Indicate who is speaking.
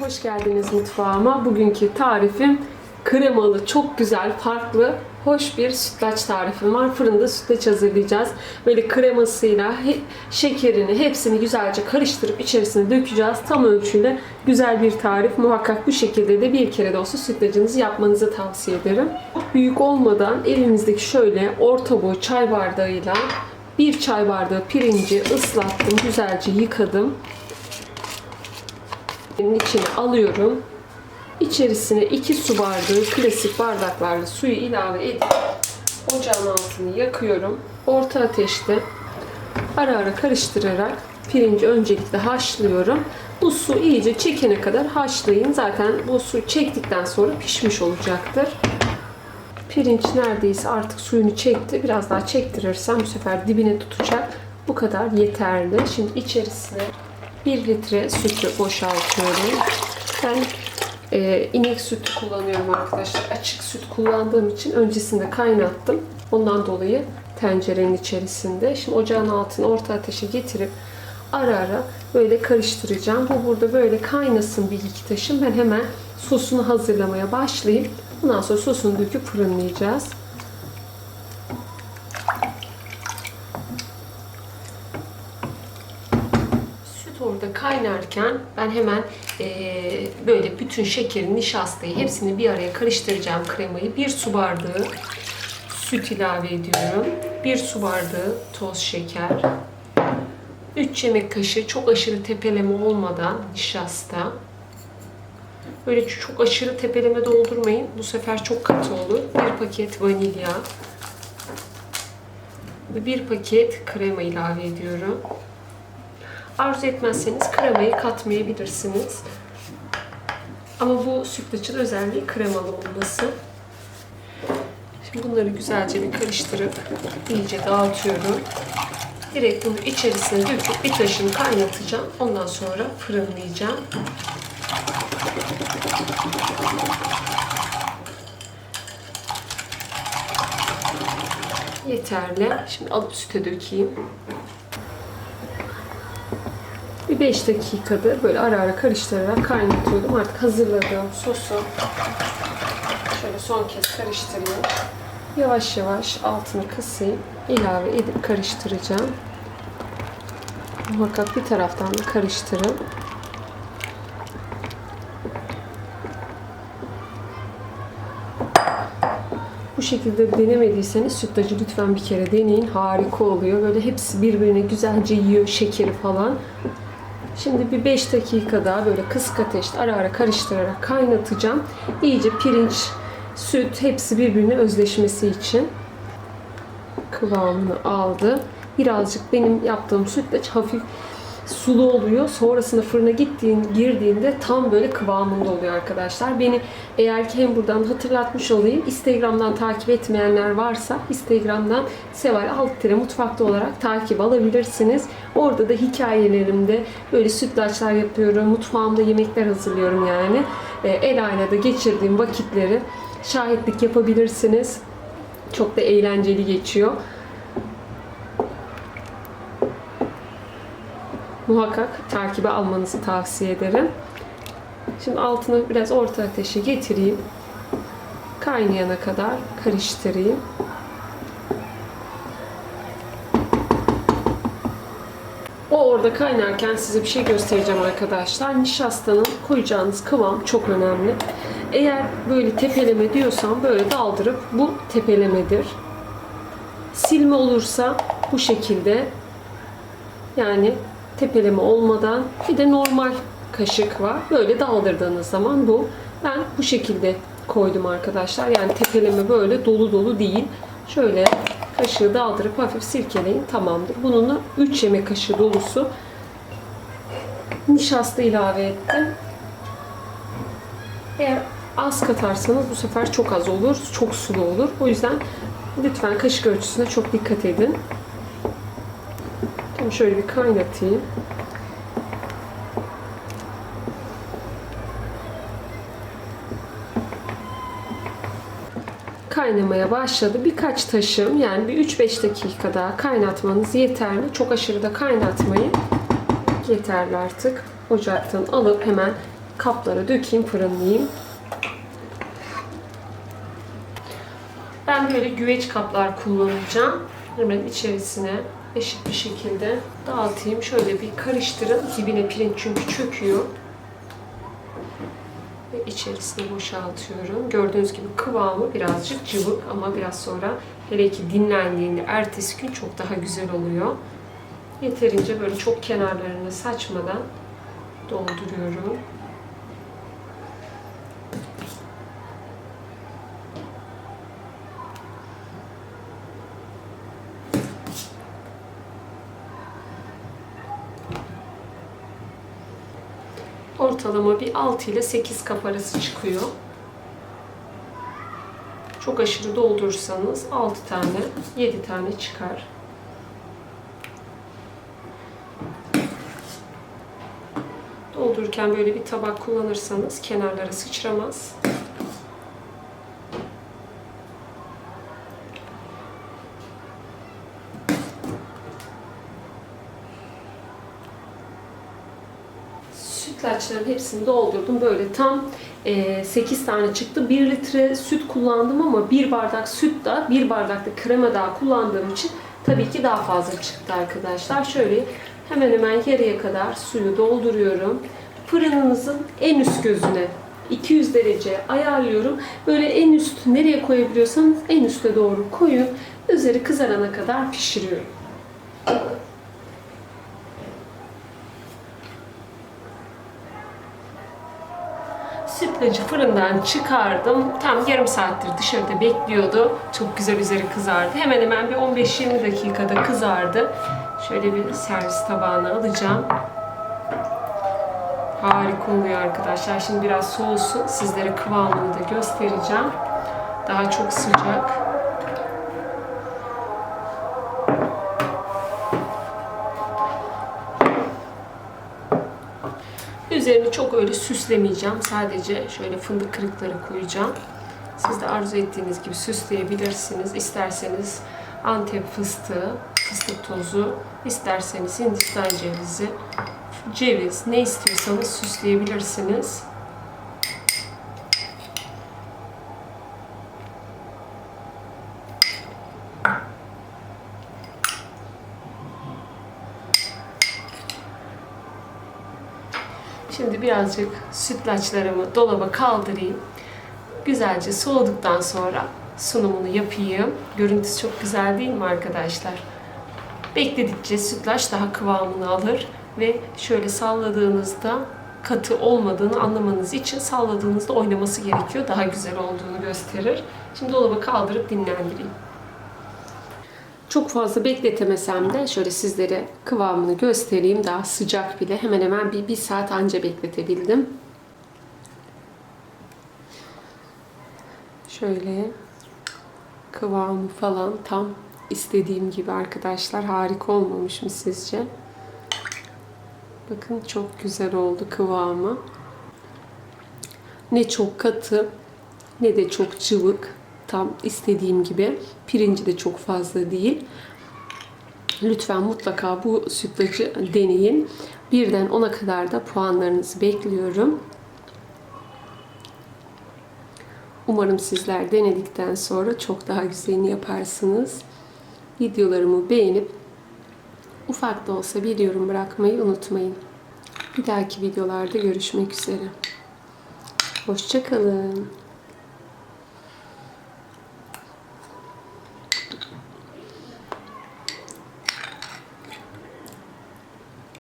Speaker 1: Hoş geldiniz mutfağıma. Bugünkü tarifim kremalı, çok güzel, farklı, hoş bir sütlaç tarifim var. Fırında sütlaç hazırlayacağız. Böyle kremasıyla şekerini, hepsini güzelce karıştırıp içerisine dökeceğiz. Tam ölçüyle güzel bir tarif. Muhakkak bu şekilde de bir kere de olsa sütlacınızı yapmanızı tavsiye ederim. Büyük olmadan elinizdeki şöyle orta boy çay bardağıyla bir çay bardağı pirinci ıslattım, güzelce yıkadım. İçine alıyorum. İçerisine 2 su bardağı klasik bardaklarla suyu ilave edip ocağın altını yakıyorum. Orta ateşte ara ara karıştırarak pirinci öncelikle haşlıyorum. Bu su iyice çekene kadar haşlayın. Zaten bu su çektikten sonra pişmiş olacaktır. Pirinç neredeyse artık suyunu çekti. Biraz daha çektirirsem bu sefer dibine tutacak. Bu kadar yeterli. Şimdi içerisine 1 litre sütü boşaltıyorum. Ben e, inek sütü kullanıyorum arkadaşlar. Açık süt kullandığım için öncesinde kaynattım. Ondan dolayı tencerenin içerisinde. Şimdi ocağın altını orta ateşe getirip ara ara böyle karıştıracağım. Bu burada böyle kaynasın bir iki taşım. Ben hemen sosunu hazırlamaya başlayayım. Ondan sonra sosunu döküp fırınlayacağız. Süt orada kaynarken ben hemen eee, böyle bütün şekeri, nişastayı hepsini bir araya karıştıracağım kremayı. Bir su bardağı süt ilave ediyorum. Bir su bardağı toz şeker. 3 yemek kaşığı çok aşırı tepeleme olmadan nişasta. Böyle çok aşırı tepeleme doldurmayın. Bu sefer çok katı olur. Bir paket vanilya. Bir paket krema ilave ediyorum. Arzu etmezseniz kremayı katmayabilirsiniz. Ama bu sütlaçın özelliği kremalı olması. Şimdi bunları güzelce bir karıştırıp iyice dağıtıyorum. Direkt bunu içerisine döküp bir taşını kaynatacağım. Ondan sonra fırınlayacağım. Yeterli. Şimdi alıp süte dökeyim. Bir 5 dakikadır böyle ara ara karıştırarak kaynatıyordum. Artık hazırladığım sosu şöyle son kez karıştırayım. Yavaş yavaş altını kısayım. ilave edip karıştıracağım. Muhakkak bir taraftan da karıştırın. Bu şekilde denemediyseniz sütlacı lütfen bir kere deneyin. Harika oluyor. Böyle hepsi birbirine güzelce yiyor şekeri falan. Şimdi bir 5 dakika daha böyle kısık ateşte ara ara karıştırarak kaynatacağım. İyice pirinç, süt hepsi birbirine özleşmesi için kıvamını aldı. Birazcık benim yaptığım sütlaç hafif sulu oluyor. Sonrasında fırına gittiğin, girdiğinde tam böyle kıvamında oluyor arkadaşlar. Beni eğer ki hem buradan hatırlatmış olayım. Instagram'dan takip etmeyenler varsa Instagram'dan Seval Alttire Mutfakta olarak takip alabilirsiniz. Orada da hikayelerimde böyle sütlaçlar yapıyorum. Mutfağımda yemekler hazırlıyorum yani. E, El aynada geçirdiğim vakitleri şahitlik yapabilirsiniz. Çok da eğlenceli geçiyor. Muhakkak takibe almanızı tavsiye ederim. Şimdi altını biraz orta ateşe getireyim. Kaynayana kadar karıştırayım. O orada kaynarken size bir şey göstereceğim arkadaşlar. Nişastanın koyacağınız kıvam çok önemli. Eğer böyle tepeleme diyorsam böyle daldırıp bu tepelemedir. Silme olursa bu şekilde yani tepeleme olmadan bir de normal kaşık var. Böyle daldırdığınız zaman bu. Ben bu şekilde koydum arkadaşlar. Yani tepeleme böyle dolu dolu değil. Şöyle kaşığı daldırıp hafif silkeleyin tamamdır. Bununla 3 yemek kaşığı dolusu nişasta ilave ettim. Eğer az katarsanız bu sefer çok az olur. Çok sulu olur. O yüzden lütfen kaşık ölçüsüne çok dikkat edin. Şimdi şöyle bir kaynatayım. Kaynamaya başladı. Birkaç taşım yani bir 3-5 dakika daha kaynatmanız yeterli. Çok aşırı da kaynatmayın. Yeterli artık. Ocaktan alıp hemen kaplara dökeyim, fırınlayayım. Ben böyle güveç kaplar kullanacağım. Hemen içerisine eşit bir şekilde dağıtayım. Şöyle bir karıştırın. Dibine pirinç çünkü çöküyor. Ve içerisine boşaltıyorum. Gördüğünüz gibi kıvamı birazcık cıvık ama biraz sonra hele ki dinlendiğinde ertesi gün çok daha güzel oluyor. Yeterince böyle çok kenarlarını saçmadan dolduruyorum. Ortalama bir 6 ile 8 kap arası çıkıyor. Çok aşırı doldurursanız 6 tane, 7 tane çıkar. Doldururken böyle bir tabak kullanırsanız kenarlara sıçramaz. Sütlaçların hepsini doldurdum. Böyle tam e, 8 tane çıktı. 1 litre süt kullandım ama 1 bardak süt da 1 bardak da krema daha kullandığım için tabii ki daha fazla çıktı arkadaşlar. Şöyle hemen hemen yarıya kadar suyu dolduruyorum. Fırınınızın en üst gözüne 200 derece ayarlıyorum. Böyle en üst nereye koyabiliyorsanız en üste doğru koyun. Üzeri kızarana kadar pişiriyorum. Sütlacı fırından çıkardım. Tam yarım saattir dışarıda bekliyordu. Çok güzel üzeri kızardı. Hemen hemen bir 15-20 dakikada kızardı. Şöyle bir servis tabağına alacağım. Harika oluyor arkadaşlar. Şimdi biraz soğusun. Sizlere kıvamını da göstereceğim. Daha çok sıcak. Üzerini çok öyle süslemeyeceğim. Sadece şöyle fındık kırıkları koyacağım. Siz de arzu ettiğiniz gibi süsleyebilirsiniz. İsterseniz Antep fıstığı, fıstık tozu, isterseniz Hindistan cevizi, ceviz ne istiyorsanız süsleyebilirsiniz. Şimdi birazcık sütlaçlarımı dolaba kaldırayım. Güzelce soğuduktan sonra sunumunu yapayım. Görüntüsü çok güzel değil mi arkadaşlar? Bekledikçe sütlaç daha kıvamını alır ve şöyle salladığınızda katı olmadığını anlamanız için salladığınızda oynaması gerekiyor. Daha güzel olduğunu gösterir. Şimdi dolaba kaldırıp dinlendireyim. Çok fazla bekletemesem de şöyle sizlere kıvamını göstereyim. Daha sıcak bile. Hemen hemen bir, bir saat anca bekletebildim. Şöyle kıvamı falan tam istediğim gibi arkadaşlar. Harika olmamış mı sizce? Bakın çok güzel oldu kıvamı. Ne çok katı ne de çok cıvık. Tam istediğim gibi. Pirinci de çok fazla değil. Lütfen mutlaka bu sütlacı deneyin. Birden 10'a kadar da puanlarınızı bekliyorum. Umarım sizler denedikten sonra çok daha güzelini yaparsınız. Videolarımı beğenip ufak da olsa bir yorum bırakmayı unutmayın. Bir dahaki videolarda görüşmek üzere. Hoşçakalın.